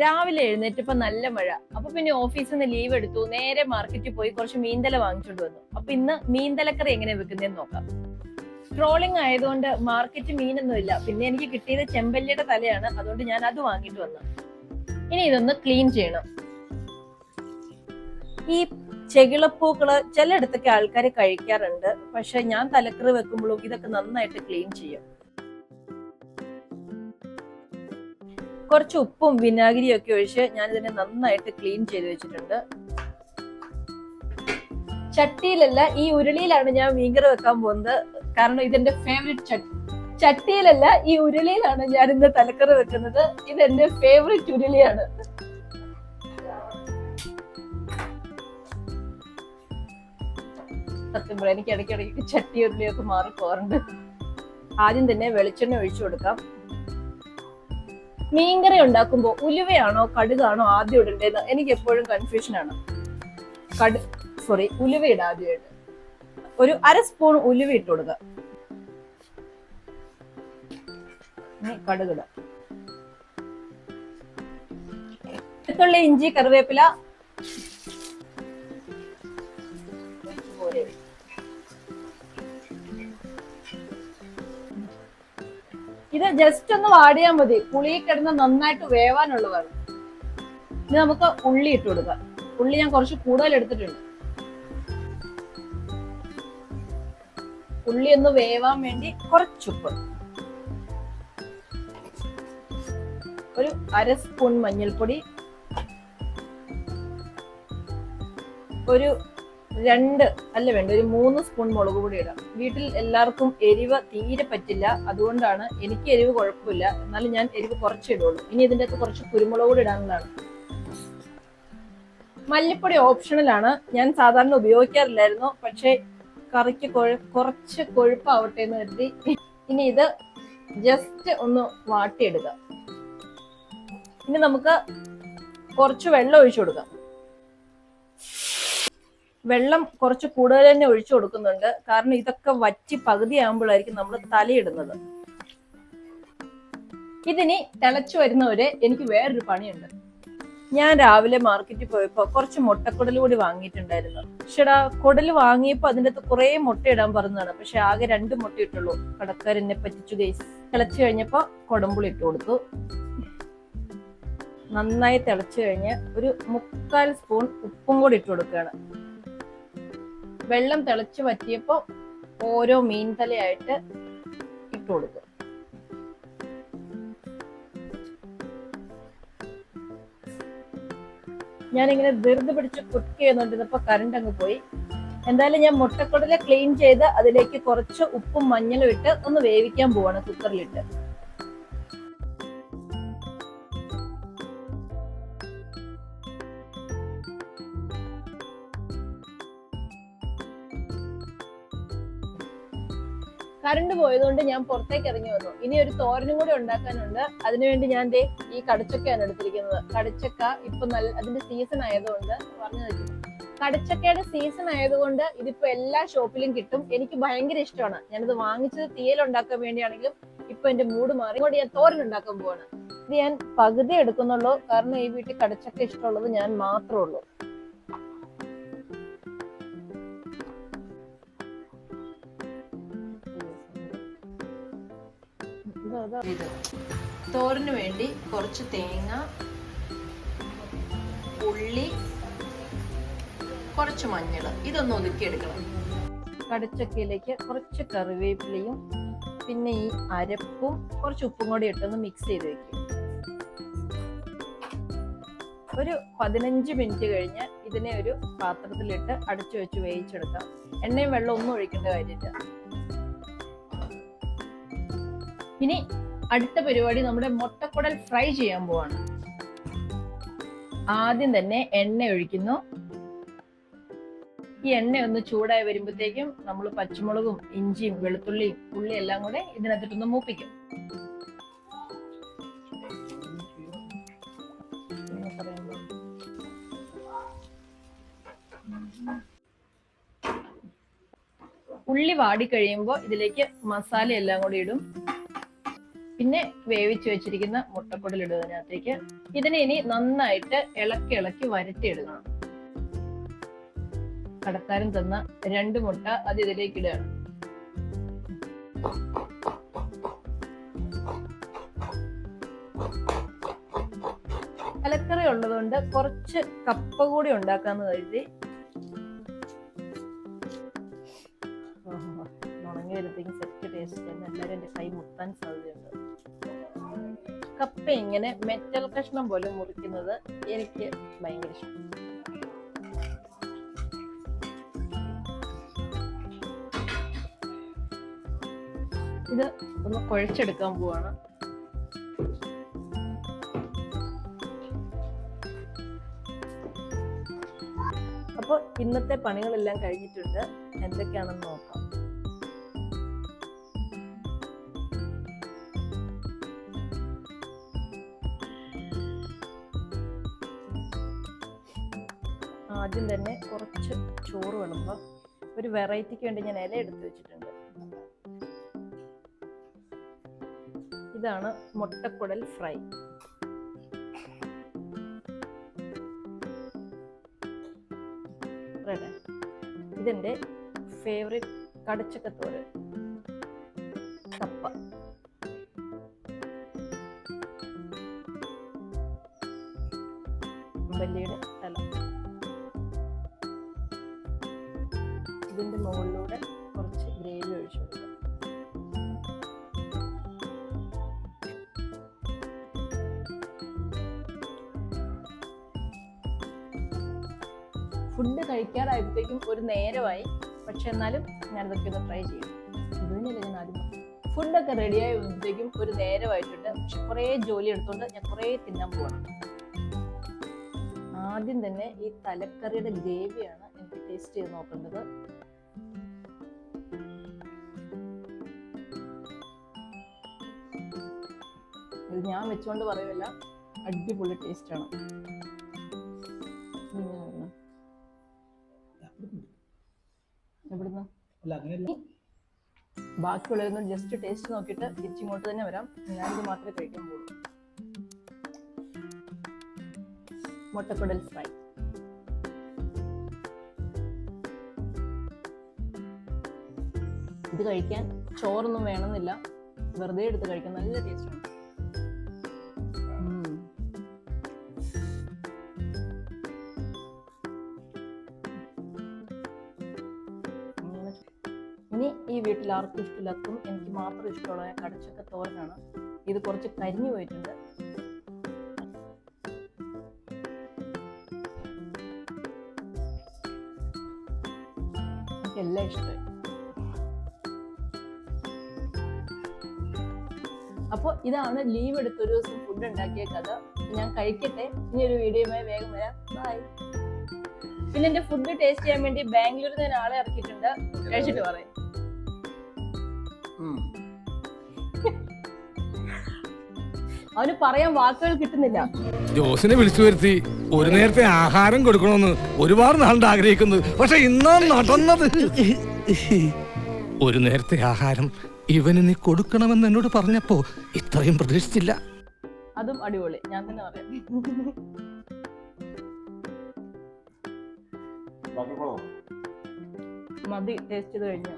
രാവിലെ എഴുന്നേറ്റപ്പോ നല്ല മഴ. അപ്പൊ പിന്നെ ഓഫീസിൽ നിന്ന് ലീവ് എടുത്തു. നേരെ മാർക്കറ്റിൽ പോയി കുറച്ച് മീൻതല വാങ്ങിച്ചുകൊണ്ട് വന്നു. അപ്പൊ ഇന്ന് മീൻതലക്കറി എങ്ങനെ വെക്കുന്നതെന്ന് നോക്കാം. ട്രോളിംഗ് ആയതുകൊണ്ട് മാർക്കറ്റ് മീനൊന്നും ഇല്ല. പിന്നെ എനിക്ക് കിട്ടിയത് ചെമ്പല്ലിയുടെ തലയാണ്. അതുകൊണ്ട് ഞാൻ അത് വാങ്ങിട്ട് വന്നു. ഇനി ഇതൊന്ന് ക്ലീൻ ചെയ്യണം. ഈ ചെകിളപ്പൂക്കൾ ചിലയിടത്തൊക്കെ ആൾക്കാർ കഴിക്കാറുണ്ട്. പക്ഷെ ഞാൻ തലക്കറി വെക്കുമ്പോഴും ഇതൊക്കെ നന്നായിട്ട് ക്ലീൻ ചെയ്യും. കുറച്ച് ഉപ്പും വിനാഗിരിയും ഒക്കെ ഒഴിച്ച് ഞാൻ ഇതിനെ നന്നായിട്ട് ക്ലീൻ ചെയ്ത് വെച്ചിട്ടുണ്ട്. ചട്ടിയിലല്ല ഈ ഉരുളിയിലാണ് ഞാൻ മീൻകറി വെക്കാൻ പോകുന്നത്. കാരണം ഇതെന്റെ ഫേവറേറ്റ് ചട്ടി ചട്ടിയിലല്ല ഈ ഉരുളിയിലാണ് ഞാൻ ഇന്ന് തലക്കറി വെക്കുന്നത്. ഇതെന്റെ ഫേവറേറ്റ് ഉരുളിയാണ്. സത്യം പറയാം എനിക്ക് ഇടയ്ക്കിടയ്ക്ക് ചട്ടി ഉരുളിയൊക്കെ മാറി പോറുണ്ട് ആദ്യം തന്നെ വെളിച്ചെണ്ണ ഒഴിച്ചു കൊടുക്കാം. മീൻകറി ഉണ്ടാക്കുമ്പോൾ ഉലുവയാണോ കടുകാണോ ആദ്യം ഇടേണ്ടത്? എനിക്ക് എപ്പോഴും കൺഫ്യൂഷൻ ആണ്. കടു സോറി ഉലുവയുടെ ആദ്യമായിട്ട് ഒരു അര സ്പൂൺ ഉലുവ ഇട്ട് കൊടുക്കുക കടുകിട ഇഞ്ചി കറിവേപ്പില ഇത് ജസ്റ്റ് ഒന്ന് വാടിയാൽ മതി. പുളി കിടന്ന് നന്നായിട്ട് വേവാനുള്ളതാണ്. ഇത് നമുക്ക് ഉള്ളി ഇട്ട് കൊടുക്കാം. ഉള്ളി ഞാൻ കുറച്ച് കൂടുതൽ എടുത്തിട്ടുണ്ട്. ഉള്ളി ഒന്ന് വേവാൻ വേണ്ടി കുറച്ചുപ്പ് ഒരു അര സ്പൂൺ മഞ്ഞൾപ്പൊടി. ഒരു രണ്ട് അല്ല വേണ്ട ഒരു മൂന്ന് സ്പൂൺ മുളക് പൊടി ഇടാം. വീട്ടിൽ എല്ലാവർക്കും എരിവ് തീരെ പറ്റില്ല. അതുകൊണ്ടാണ് എനിക്ക് എരിവ് കുഴപ്പമില്ല. എന്നാലും ഞാൻ എരിവ് കുറച്ച് ഇടുള്ളൂ. ഇനി ഇതിന്റെ അകത്ത് കുറച്ച് കുരുമുളക് കൂടി ഇടാനുള്ളതാണ്. മല്ലിപ്പൊടി ഓപ്ഷണലാണ് ഞാൻ സാധാരണ ഉപയോഗിക്കാറില്ലായിരുന്നു. പക്ഷേ കറിക്ക് കുറച്ച് കൊഴുപ്പാവട്ടെ എന്ന് കരുതി. ഇനി ഇത് ജസ്റ്റ് ഒന്ന് വാട്ടിയെടുക്കാം ഇനി നമുക്ക് കുറച്ച് വെള്ളം ഒഴിച്ചു കൊടുക്കാം. വെള്ളം കുറച്ച് കൂടുതൽ തന്നെ ഒഴിച്ചു കൊടുക്കുന്നുണ്ട്. കാരണം ഇതൊക്കെ വറ്റി പകുതി ആകുമ്പോഴായിരിക്കും നമ്മൾ തലയിടുന്നത്. ഇതിനി തിളച്ചു വരുന്നവരെ എനിക്ക് വേറൊരു പണിയുണ്ട്. ഞാൻ രാവിലെ മാർക്കറ്റിൽ പോയപ്പോൾ കുറച്ച് മുട്ടക്കുടൽ കൂടി വാങ്ങിയിട്ടുണ്ടായിരുന്നു. പക്ഷെടാ കുടൽ വാങ്ങിയപ്പോൾ അതിന്റെ അകത്ത് കുറെ മുട്ട ഇടാൻ പറഞ്ഞതാണ്. പക്ഷെ ആകെ രണ്ട് മുട്ട ഇട്ടുള്ളൂ കടക്കാരെന്നെ പറ്റിച്ചു ഗൈസ് തിളച്ചു കഴിഞ്ഞപ്പോൾ കൊടമ്പുളി ഇട്ട് കൊടുത്തു. നന്നായി തിളച്ചു കഴിഞ്ഞ് ഒരു മുക്കാൽ സ്പൂൺ ഉപ്പും കൂടി ഇട്ട് കൊടുക്കുകയാണ്. വെള്ളം തിളച്ച് പറ്റിയപ്പോ ഓരോ മീൻ തലയായിട്ട് ഇട്ട് കൊടുക്കും. ഞാനിങ്ങനെ ധൃതി പിടിച്ച് കുക്ക് ചെയ്യുന്നുണ്ടിരുന്നപ്പോ കറണ്ട് അങ്ങ് പോയി. എന്തായാലും ഞാൻ മുട്ടക്കുടല ക്ലീൻ ചെയ്ത് അതിലേക്ക് കുറച്ച് ഉപ്പും മഞ്ഞളും ഇട്ട് ഒന്ന് വേവിക്കാൻ പോവാണ് കുക്കറിലിട്ട് കറണ്ട് പോയതുകൊണ്ട് ഞാൻ പുറത്തേക്ക് ഇറങ്ങി വന്നു. ഇനി ഒരു തോരനും കൂടി ഉണ്ടാക്കാനുണ്ട്. അതിനുവേണ്ടി ഞാൻ ദേ ഈ കടച്ചക്കയാണ് എടുത്തിരിക്കുന്നത്. കടച്ചക്ക ഇപ്പൊ നല്ല അതിന്റെ സീസൺ ആയതുകൊണ്ട് പറഞ്ഞു വെച്ചു കടച്ചക്കയുടെ സീസൺ ആയതുകൊണ്ട് ഇതിപ്പോ എല്ലാ ഷോപ്പിലും കിട്ടും. എനിക്ക് ഭയങ്കര ഇഷ്ടമാണ്. ഞാനിത് വാങ്ങിച്ചത് തീയൽ ഉണ്ടാക്കാൻ വേണ്ടിയാണെങ്കിലും ഇപ്പൊ എന്റെ മൂഡ് മാറി. ഇങ്ങോട്ട് ഞാൻ തോരൻ ഉണ്ടാക്കാൻ പോവാണ്. ഇത് ഞാൻ പകുതി എടുക്കുന്നുള്ളൂ. കാരണം ഈ വീട്ടിൽ കടച്ചക്ക ഇഷ്ടമുള്ളത് ഞാൻ മാത്രമേ ഉള്ളൂ. ഇത് തോരന് വേണ്ടി കുറച്ച് തേങ്ങ ഉള്ളി കുറച്ച് മഞ്ഞൾ. ഇതൊന്ന് ഒതുക്കിയെടുക്കണം. കടച്ചക്കയിലേക്ക് കുറച്ച് കറിവേപ്പിലയും പിന്നെ ഈ അരപ്പും കുറച്ച് ഉപ്പും കൂടി ഇട്ടൊന്ന് മിക്സ് ചെയ്ത് വെക്കും ഒരു പതിനഞ്ച് മിനിറ്റ് കഴിഞ്ഞ് ഇതിനെ ഒരു പാത്രത്തിലിട്ട് അടച്ചു വെച്ച് വേവിച്ചെടുക്കാം. എണ്ണയും വെള്ളം ഒന്നും ഒഴിക്കേണ്ട കാര്യമില്ല. ഇനി അടുത്ത പരിപാടി നമ്മുടെ മുട്ടക്കുടൽ ഫ്രൈ ചെയ്യാൻ പോവാണ്. ആദ്യം തന്നെ എണ്ണ ഒഴിക്കുന്നു. ഈ എണ്ണ ഒന്ന് ചൂടായി വരുമ്പോഴത്തേക്കും നമ്മൾ പച്ചമുളകും ഇഞ്ചിയും വെളുത്തുള്ളിയും ഉള്ളി എല്ലാം കൂടെ ഇതിനകത്തിട്ടൊന്ന് മൂപ്പിക്കും. ഉള്ളി വാടി കഴിയുമ്പോൾ ഇതിലേക്ക് മസാല എല്ലാം കൂടി ഇടും. പിന്നെ വേവിച്ച് വെച്ചിരിക്കുന്ന മുട്ടക്കുടൽ ഇടുക അതിനകത്തേക്ക് ഇതിനെ ഇനി നന്നായിട്ട് ഇളക്കി ഇളക്കി വരട്ടിയെടുക്കണം കടക്കാരൻ തന്ന രണ്ട് മുട്ട അത് ഇതിലേക്ക് ഇടുകയാണ് കലക്കറി ഉള്ളതുകൊണ്ട് കുറച്ച് കപ്പ കൂടി ഉണ്ടാക്കാന്ന് കരുതി. ഉണങ്ങി വരുത്തേക്കും ടേസ്റ്റ് എല്ലാവരും എന്റെ കൈ മുത്താൻ സാധ്യതയുണ്ട് കപ്പ ഇങ്ങനെ മെറ്റൽ കഷ്ണം പോലെ മുറിക്കുന്നത് എനിക്ക് ഭയങ്കര ഇഷ്ടം. ഇത് ഒന്ന് കുഴച്ചെടുക്കാൻ പോവാണ്. അപ്പോൾ ഇന്നത്തെ പണികളെല്ലാം കഴിഞ്ഞിട്ടുണ്ട്. എന്തൊക്കെയാണെന്ന് നോക്കാം. ആദ്യം തന്നെ കുറച്ച് ചോറ് വിളമ്പം ഒരു വെറൈറ്റിക്ക് വേണ്ടി ഞാൻ ഇല എടുത്ത് വെച്ചിട്ടുണ്ട്. ഇതാണ് മുട്ടക്കുടൽ ഫ്രൈ. ഇതെന്റെ ഫേവറേറ്റ് കടച്ചക്കത്തോര് കപ്പ. അമ്പല്ലിയുടെ തല. മുകളിലൂടെ കുറച്ച് ഗ്രേവി ഒഴിച്ചു ഫുഡ് കഴിക്കാറായപ്പോഴത്തേക്കും ഒരു നേരമായി. പക്ഷെ എന്നാലും ഞാനിതൊക്കെ ഒന്ന് ട്രൈ ചെയ്യും ഞാൻ ഫുഡൊക്കെ റെഡിയായി വന്നപ്പോഴത്തേക്കും ഒരു നേരമായിട്ടുണ്ട്. പക്ഷെ കുറേ ജോലി എടുത്തോണ്ട് ഞാൻ കുറേ തിന്നാൻ പോവാണ്. ആദ്യം തന്നെ ഈ തലക്കറിയുടെ ഗ്രേവിയാണ് എനിക്ക് ടേസ്റ്റ് ചെയ്ത് നോക്കേണ്ടത്. ഞാൻ വെച്ചുകൊണ്ട് പറയുമല്ല അടിപൊളി ടേസ്റ്റ് ആണ്. ബാക്കിയുള്ളതൊന്നും ജസ്റ്റ് ടേസ്റ്റ് നോക്കിയിട്ട് തിരിച്ചിങ്ങോട്ട് തന്നെ വരാം. ഞാനിത് മാത്രമേ കഴിക്കാൻ പോകുള്ളൂ മുട്ടക്കുടൽ ഫ്രൈ. ഇത് കഴിക്കാൻ ചോറൊന്നും വേണമെന്നില്ല. വെറുതെ എടുത്ത് കഴിക്കാൻ നല്ല ടേസ്റ്റാണ് ഇനി ഈ വീട്ടിൽ ആർക്കും ഇഷ്ടമില്ലാത്തതും എനിക്ക് മാത്രം ഇഷ്ടമുള്ള കടച്ചൊക്കെ തോരനാണ്. ഇത് കുറച്ച് കരിഞ്ഞു പോയിട്ടുണ്ട്. എല്ലാം ഇഷ്ടമായി. അപ്പോൾ ഇതാണ് ലീവ് എടുത്ത് ഒരു ദിവസം ഫുഡ് ഉണ്ടാക്കിയ കഥ. ഞാൻ കഴിക്കട്ടെ. ഇനി ഒരു വീഡിയോയുമായി വേഗം വരാം. ബൈ പിന്നെ എന്റെ ഫുഡ് ടേസ്റ്റ് ചെയ്യാൻ വേണ്ടി ബാംഗ്ലൂരിൽ നിന്ന് ആളെ ഇറക്കിയിട്ടുണ്ട്. കഴിച്ചിട്ട് പറയും. അവന് പറയാൻ വാക്കുകൾ കിട്ടുന്നില്ല. ജോസിനെ വിളിച്ചു വരുത്തി ഒരു നേരത്തെ ആഹാരം കൊടുക്കണമെന്ന് ഒരുപാട് നാളുണ്ട് ആഗ്രഹിക്കുന്നത്. പക്ഷെ ഇന്നാ നടന്നത്. ഒരു നേരത്തെ ആഹാരം ഇവന് നീ കൊടുക്കണമെന്ന് എന്നോട് പറഞ്ഞപ്പോ ഇത്രയും പ്രതീക്ഷിച്ചില്ല. അതും അടിപൊളി. ഞാൻ തന്നെ പറയാം. മതി ടേസ്റ്റ് ചെയ്ത് കഴിഞ്ഞു?